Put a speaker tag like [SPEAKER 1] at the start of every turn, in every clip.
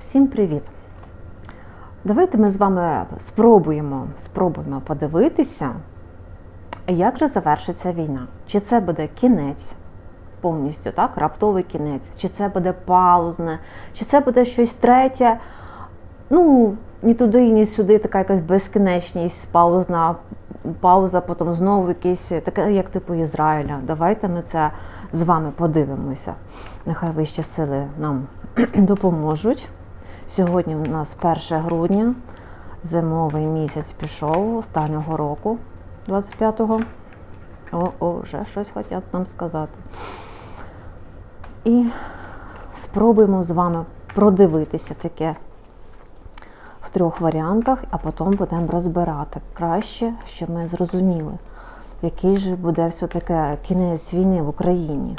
[SPEAKER 1] Всім привіт! Давайте ми з вами спробуємо, спробуємо подивитися, як же завершиться війна. Чи це буде кінець повністю, так, раптовий кінець, чи це буде паузне, чи це буде щось третє. Ну, ні туди, ні сюди, така якась безкінечність, паузна пауза, потім знову якийсь, таке, як типу Ізраїля. Давайте ми це з вами подивимося. Нехай вищі сили нам допоможуть. Сьогодні у нас 1 грудня, зимовий місяць пішов останнього року, 25-го. О, о, вже щось хочуть нам сказати. І спробуємо з вами продивитися таке в трьох варіантах, а потім будемо розбирати. Краще, щоб ми зрозуміли, який же буде все-таки кінець війни в Україні.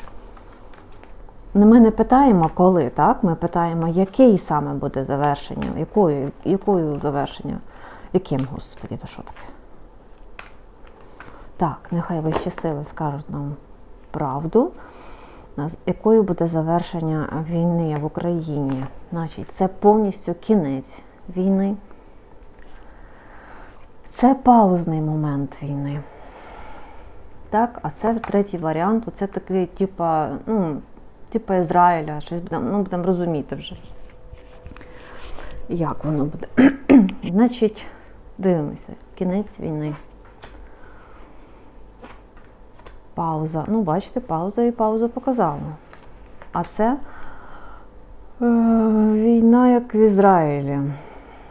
[SPEAKER 1] Ну, Ми не питаємо, коли, так? Ми питаємо, який саме буде завершення, якою, якою завершення, яким, Господі, то що таке? Так, нехай вищі сили скажуть нам правду. Якою буде завершення війни в Україні? Значить, це повністю кінець війни. Це паузний момент війни. Так, а це третій варіант. Це такий, типа, ну, типа Ізраїля, щось будемо, ну, будемо розуміти вже. Як воно буде. Значить, дивимося, кінець війни. Пауза. Ну, бачите, пауза і пауза показала. А це е, війна, як в Ізраїлі.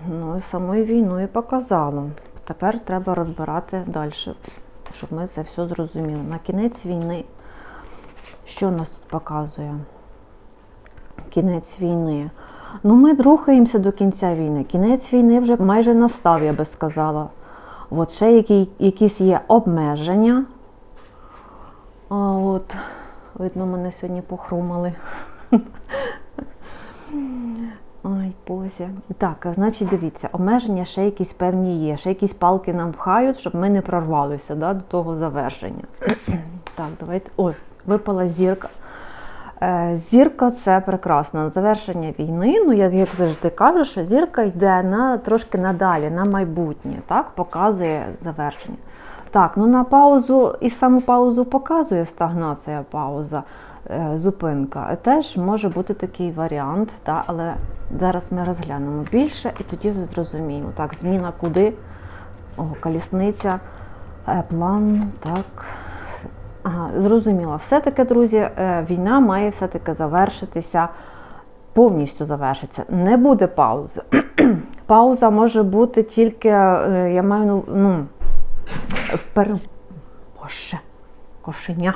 [SPEAKER 1] Ну, самою війною показало. Тепер треба розбирати далі, щоб ми це все зрозуміли. На кінець війни, що нас тут показує? Кінець війни. Ну, ми рухаємося до кінця війни. Кінець війни вже майже настав, я би сказала. От ще які, якісь є обмеження. А от, видно, мене сьогодні похрумали. Ой, Боже. Так, значить, дивіться, обмеження ще якісь певні є, ще якісь палки нам пхають, щоб ми не прорвалися да, до того завершення. так, давайте. Ой, випала зірка. Е, Зірка це прекрасно. На завершення війни, ну як, як завжди кажу, що зірка йде на трошки надалі, на майбутнє, так, показує завершення. Так, ну на паузу і саму паузу показує стагнація, пауза, е, зупинка. Теж може бути такий варіант, та, але зараз ми розглянемо більше і тоді зрозуміємо. Так, зміна куди? О, колісниця, е, план, так. Зрозуміло. Все-таки, друзі, е, війна має все-таки завершитися, повністю завершиться. Не буде паузи. Пауза може бути тільки, е, я маю ну, впер... Боже, кошеня.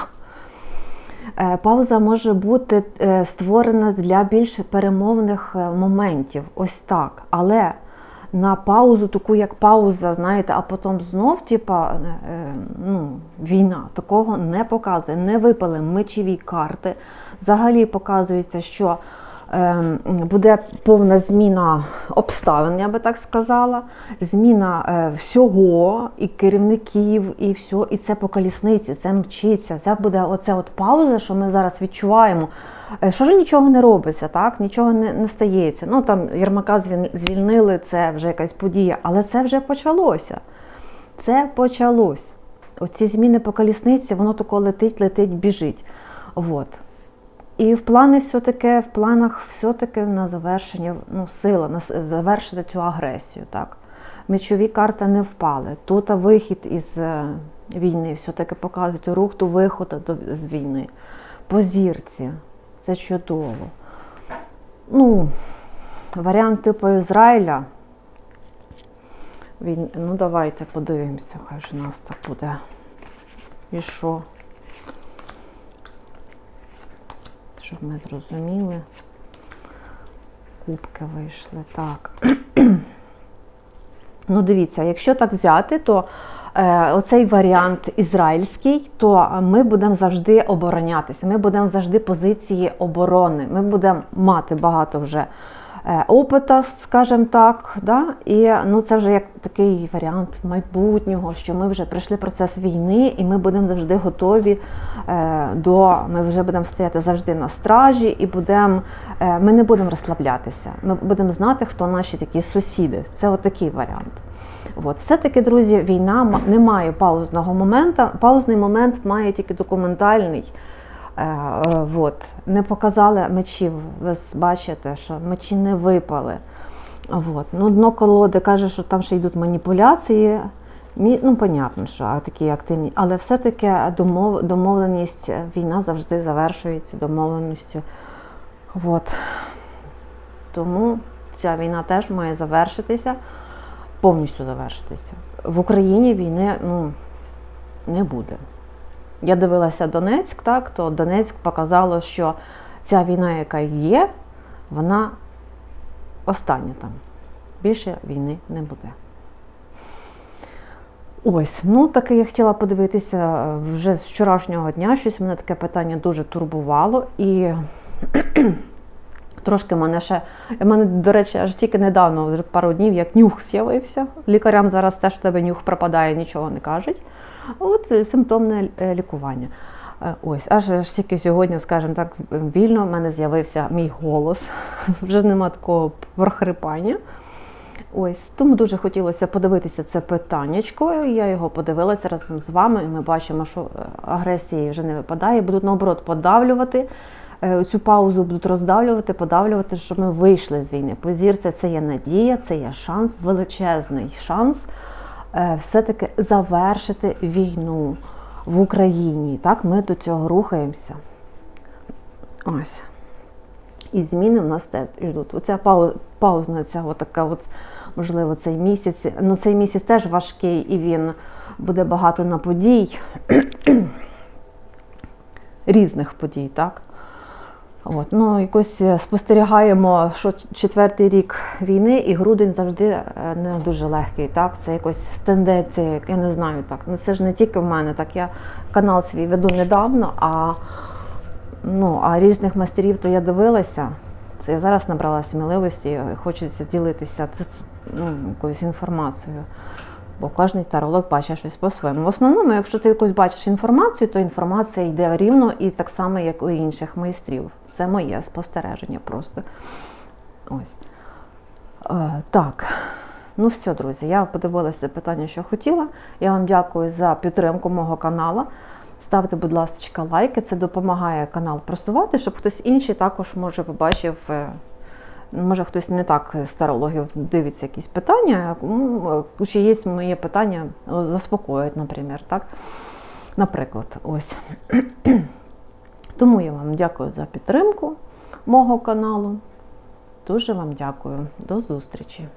[SPEAKER 1] Е, Пауза може бути створена для більш перемовних моментів. Ось так. Але на паузу, таку як пауза, знаєте, а потім знов, типа, е, ну, війна, такого не показує. Не випали мечові карти. Взагалі показується, що е, буде повна зміна обставин, я би так сказала, зміна е, всього, і керівників, і все, і це по колісниці, це мчиться. Це буде оце от пауза, що ми зараз відчуваємо. Е, Що ж нічого не робиться, так? Нічого не, не стається. Ну там Єрмака звільнили, це вже якась подія, але це вже почалося. Це почалось. Оці зміни по колісниці, воно тако летить, летить, біжить. От. І в плани все-таки, в планах все-таки на завершення, ну, сила, на завершити цю агресію. Так? Мечові карти не впали. Тут вихід із е, війни все-таки показується рух до виходу з війни. По зірці. Це чудово. Ну, варіант типу Ізраїля. Він, ну, давайте подивимося, хай же у нас так буде. І що? Щоб ми зрозуміли. Кубки вийшли. Так. ну, дивіться, якщо так взяти, то оцей варіант ізраїльський, то ми будемо завжди оборонятися. Ми будемо завжди позиції оборони. Ми будемо мати багато вже е, опита, скажімо так. Да? І ну, це вже як такий варіант майбутнього, що ми вже пройшли процес війни, і ми будемо завжди готові е, до ми вже будемо стояти завжди на стражі, і будемо, е, ми не будемо розслаблятися. Ми будемо знати, хто наші такі сусіди. Це отакий варіант. От. Все-таки, друзі, війна не має паузного моменту. Паузний момент має тільки документальний. Е, от. Не показали мечів. Ви бачите, що мечі не випали. От. Ну, дно колоди каже, що там ще йдуть маніпуляції. Ну, понятно, що такі активні, але все-таки домов, домовленість, війна завжди завершується домовленістю. От. Тому ця війна теж має завершитися, повністю завершитися. В Україні війни ну, не буде. Я дивилася Донецьк, так, то Донецьк показало, що ця війна, яка є, вона остання там. Більше війни не буде. Ось, ну таке я хотіла подивитися е, вже з вчорашнього дня. Щось мене таке питання дуже турбувало. І трошки мене ще. мене, до речі, аж тільки недавно, вже пару днів, як нюх з'явився. Лікарям зараз теж в тебе нюх пропадає, нічого не кажуть. От е, симптомне е, лікування. Е, Ось, аж, аж тільки сьогодні, скажімо так, вільно в мене з'явився мій голос. Вже нема такого прохрипання. Ось тому дуже хотілося подивитися це питаннячко. Я його подивилася разом з вами. і Ми бачимо, що агресії вже не випадає. Будуть наоборот подавлювати цю паузу, будуть роздавлювати, подавлювати, щоб ми вийшли з війни. Позірця, це є надія, це є шанс, величезний шанс е, все-таки завершити війну в Україні. Так, ми до цього рухаємося. Ось. І зміни в нас теж йдуть. Оця паузна, ця от така от, можливо, цей місяць. Ну, цей місяць теж важкий і він буде багато на подій, різних подій, так? От, ну, якось е, спостерігаємо, що четвертий рік війни, і грудень завжди е, не дуже легкий. Так? Це якось тенденція, я не знаю так. Ну, це ж не тільки в мене, так я канал свій веду недавно, а Ну, а різних мастерів то я дивилася. Це я зараз набрала сміливості, хочеться ділитися це, ну, якоюсь інформацією. Бо кожен таролог бачить щось по-своєму. В основному, якщо ти якусь бачиш інформацію, то інформація йде рівно і так само, як у інших майстрів. Це моє спостереження просто. Ось. Е, так. Ну все, друзі, я подивилася питання, що хотіла. Я вам дякую за підтримку мого каналу. Ставте, будь ласка, лайки, це допомагає канал просувати, щоб хтось інший також може побачив. Може, хтось не так з тарологів дивиться якісь питання, ну, е, чи є моє питання, заспокоїть, наприклад, так? Наприклад, ось. Тому я вам дякую за підтримку мого каналу. Дуже вам дякую. До зустрічі!